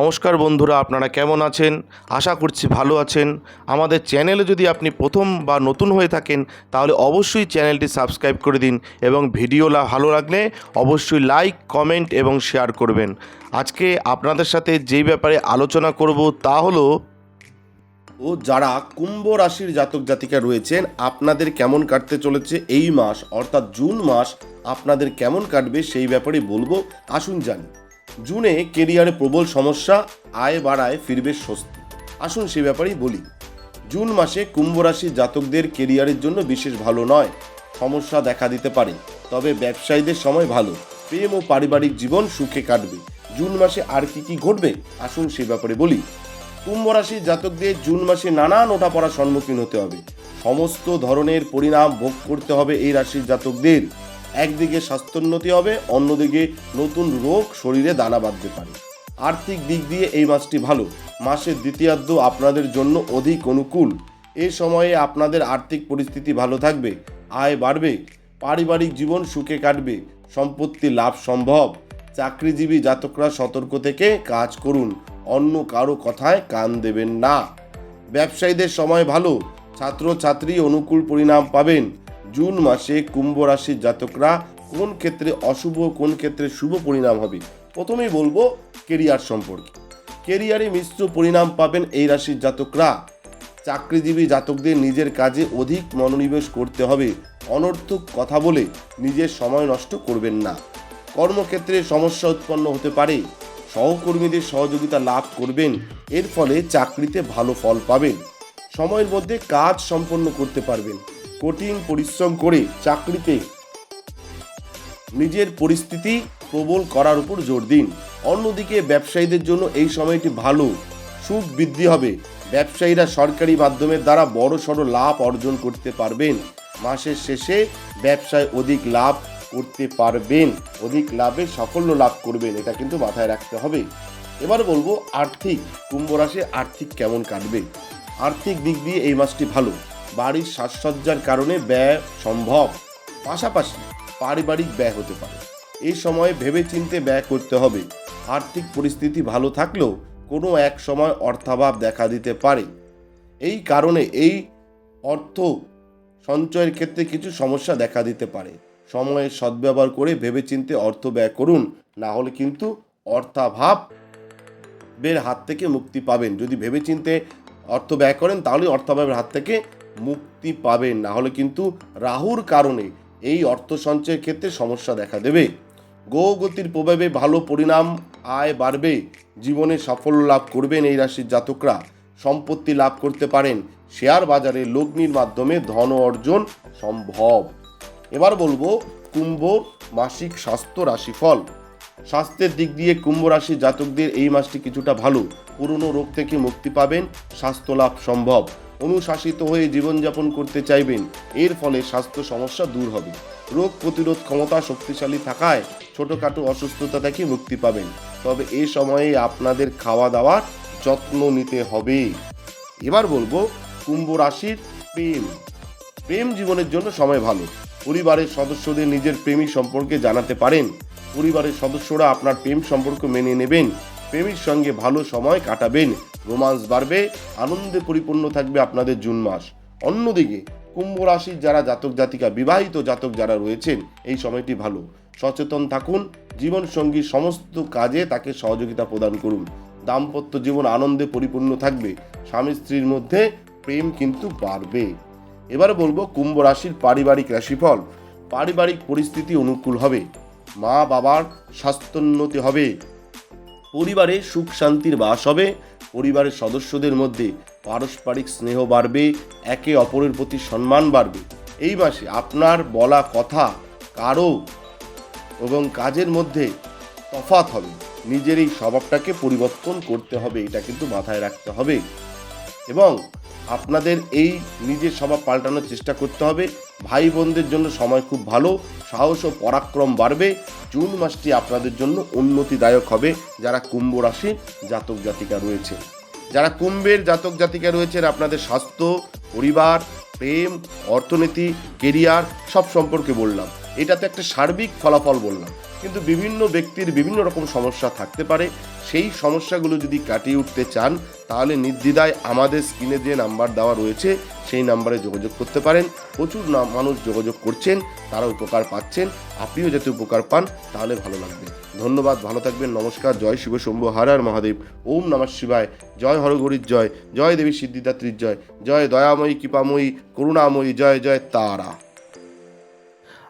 নমস্কার বন্ধুরা, আপনারা কেমন আছেন? আশা করছি ভালো আছেন। আমাদের চ্যানেলে যদি আপনি প্রথম বা নতুন হয়ে থাকেন, তাহলে অবশ্যই চ্যানেলটি সাবস্ক্রাইব করে দিন এবং ভিডিও ভালো লাগলে অবশ্যই লাইক, কমেন্ট এবং শেয়ার করবেন। আজকে আপনাদের সাথে যেই ব্যাপারে আলোচনা করব তা হলো, ও যারা কুম্ভ রাশির জাতক জাতিকা রয়েছেন, আপনাদের কেমন কাটতে চলেছে এই মাস, অর্থাৎ জুন মাস, আপনাদের কেমন কাটবে সেই ব্যাপারে বলব। আসুন জানি। জুনে কেরিয়ারে প্রবল সমস্যা, আয় বাড়ায় ফিরবে স্বস্তি। আসুন সে ব্যাপারেই বলি। জুন মাসে কুম্ভ রাশির জাতকদের কেরিয়ারের জন্য বিশেষ ভালো নয়। সমস্যা দেখা দিতে পারে, তবে ব্যবসায়ীদের সময় ভালো। প্রেম ও পারিবারিক জীবন সুখে কাটবে। জুন মাসে আর কি কি ঘটবে? আসুন সে ব্যাপারে বলি। কুম্ভ রাশির জাতকদের জুন মাসে নানান ওঠাপড়ার সম্মুখীন হতে হবে। সমস্ত ধরনের পরিণাম ভোগ করতে হবে এই রাশির জাতকদের। একদিকে স্বাস্থ্যোন্নতি হবে, অন্যদিকে নতুন রোগ শরীরে দানা বাঁধতে পারে। আর্থিক দিক দিয়ে এই মাসটি ভালো। মাসের দ্বিতীয়ার্ধ আপনাদের জন্য অধিক অনুকূল। এ সময়ে আপনাদের আর্থিক পরিস্থিতি ভালো থাকবে, আয় বাড়বে, পারিবারিক জীবন সুখে কাটবে, সম্পত্তি লাভ সম্ভব। চাকরিজীবী জাতকরা সতর্ক থেকে কাজ করুন, অন্য কারও কথায় কান দেবেন না। ব্যবসায়ীদের সময় ভালো, ছাত্রছাত্রী অনুকূল পরিণাম পাবেন। জুন মাসে কুম্ভ রাশির জাতকরা কোন ক্ষেত্রে অশুভ, কোন ক্ষেত্রে শুভ পরিণাম হবে? প্রথমেই বলব কেরিয়ার সম্পর্কে। কেরিয়ারে মিশ্র পরিণাম পাবেন এই রাশির জাতকরা। চাকরিজীবী জাতকদের নিজের কাজে অধিক মনোনিবেশ করতে হবে। অনর্থক কথা বলে নিজের সময় নষ্ট করবেন না। কর্মক্ষেত্রে সমস্যা উৎপন্ন হতে পারে। সহকর্মীদের সহযোগিতা লাভ করবেন। এর ফলে চাকরিতে ভালো ফল পাবেন। সময়ের মধ্যে কাজ সম্পন্ন করতে পারবেন। কঠিন পরিশ্রম করে চাকরিতে নিজের পরিস্থিতি প্রবল করার উপর জোর দিন। অন্যদিকে ব্যবসায়ীদের জন্য এই সময়টি ভালো। সুখ বৃদ্ধি হবে। ব্যবসায়ীরা সরকারি মাধ্যমের দ্বারা বড় সড়ো লাভ অর্জন করতে পারবেন। মাসের শেষে ব্যবসায় অধিক লাভ করতে পারবেন। অধিক লাভে সাফল্য লাভ করবেন, এটা কিন্তু মাথায় রাখতে হবে। এবার বলব, আর্থিক। কুম্ভ রাশি আর্থিক কেমন কাটবে? আর্থিক দিক দিয়ে এই মাসটি ভালো। বাড়ির সাজসজ্জার কারণে ব্যয় সম্ভব। পাশাপাশি পারিবারিক ব্যয় হতে পারে। এই সময়ে ভেবেচিন্তে ব্যয় করতে হবে। আর্থিক পরিস্থিতি ভালো থাকলেও কোনো এক সময় অর্থাভাব দেখা দিতে পারে। এই কারণে এই অর্থ সঞ্চয়ের ক্ষেত্রে কিছু সমস্যা দেখা দিতে পারে। সময়ের সদ্ব্যবহার করে ভেবেচিন্তে অর্থ ব্যয় করুন, না হলে কিন্তু অর্থাভাব বের হাত থেকে মুক্তি পাবেন। যদি ভেবেচিন্তে অর্থ ব্যয় করেন, তাহলে অর্থাভাবের হাত থেকে মুক্তি পাবেন। না হলে কিন্তু রাহুর কারণে এই অর্থ সঞ্চয়ের ক্ষেত্রে সমস্যা দেখা দেবে। গো গতির প্রভাবে ভালো পরিণাম, আয় বাড়বে। জীবনে সাফল্য লাভ করবেন এই রাশির জাতকরা। সম্পত্তি লাভ করতে পারেন। শেয়ার বাজারে লগ্নির মাধ্যমে ধন অর্জন সম্ভব। এবার বলব কুম্ভ মাসিক স্বাস্থ্য রাশিফল। স্বাস্থ্যের দিক দিয়ে কুম্ভ রাশি জাতকদের এই মাসটি কিছুটা ভালো। পুরনো রোগ থেকে মুক্তি পাবেন। স্বাস্থ্য লাভ সম্ভব। অনুশাসিত হয়ে জীবনযাপন করতে চাইবেন, এর ফলে স্বাস্থ্য সমস্যা দূর হবে। রোগ প্রতিরোধ ক্ষমতা শক্তিশালী থাকায় ছোটোখাটো অসুস্থতা থেকে মুক্তি পাবেন। তবে এ সময়ে আপনাদের খাওয়া দাওয়ার যত্ন নিতে হবে। এবার বলব, কুম্ভ রাশির প্রেম। প্রেম জীবনের জন্য সময় ভালো। পরিবারের সদস্যদের নিজের প্রেমী সম্পর্কে জানাতে পারেন। পরিবারের সদস্যরা আপনার প্রেম সম্পর্ক মেনে নেবেন। প্রেমীর সঙ্গে ভালো সময় কাটাবেন। রোমান্স বাড়বে, আনন্দে পরিপূর্ণ থাকবে আপনাদের জুন মাস। অন্যদিকে, কুম্ভ রাশির যারা জাতক জাতিকা, বিবাহিত জাতক যারা রয়েছেন, এই সময়টি ভালো। সচেতন থাকুন জীবন সঙ্গী সমস্ত কাজে তাকে সহযোগিতা প্রদান করুন। দাম্পত্য জীবন আনন্দে পরিপূর্ণ থাকবে, স্বামী স্ত্রীর মধ্যে প্রেম কিন্তু বাড়বে। এবারে বলব কুম্ভ রাশির পারিবারিক রাশিফল। পারিবারিক পরিস্থিতি অনুকূল হবে। মা বাবার স্বাস্থ্যোন্নতি হবে। পরিবারে সুখ শান্তির বাস হবে। পরিবারের সদস্যদের মধ্যে পারস্পরিক স্নেহ বাড়বে, একে অপরের প্রতি সম্মান বাড়বে। এই মাসে আপনার বলা কথা কারও এবং কাজের মধ্যে তফাত হবে। নিজের এই স্বভাবটাকে পরিবর্তন করতে হবে, এটা কিন্তু মাথায় রাখতে হবে। এবং আপনাদের এই নিজের স্বভাব পাল্টানোর চেষ্টা করতে হবে। ভাই বোনদের জন্য সময় খুব ভালো, সাহস ও পরাক্রম বাড়বে। জুন মাসটি আপনাদের জন্য উন্নতিদায়ক হবে। যারা কুম্ভ রাশির জাতক জাতিকা রয়েছে। যারা কুম্ভের জাতক জাতিকা রয়েছেন আপনাদের স্বাস্থ্য, পরিবার, প্রেম, অর্থনীতি, কেরিয়ার সব সম্পর্কে বললাম। এটা তো একটা সার্বিক ফলাফল বললাম। কিন্তু বিভিন্ন ব্যক্তির বিভিন্ন রকম সমস্যা থাকতে পারে। সেই সমস্যাগুলো যদি কাটিয়ে উঠতে চান, তাহলে নির্দ্বিধায় আমাদের স্ক্রিনে যে নাম্বার দেওয়া রয়েছে, সেই নাম্বারে যোগাযোগ করতে পারেন। প্রচুর মানুষ যোগাযোগ করছেন, তারা উপকার পাচ্ছেন। আপনিও যাতে উপকার পান, তাহলে ভালো লাগবে। ধন্যবাদ, ভালো থাকবেন, নমস্কার, জয় শিব শম্ভু, হর হর মহাদেব, ওম নমঃ শিবায়, জয় হরগরির জয় জয় দেবী সিদ্ধিদাত্রীর জয় জয় দয়াময়ী, কৃপাময়ী, করুণাময়ী, জয় জয় তারা।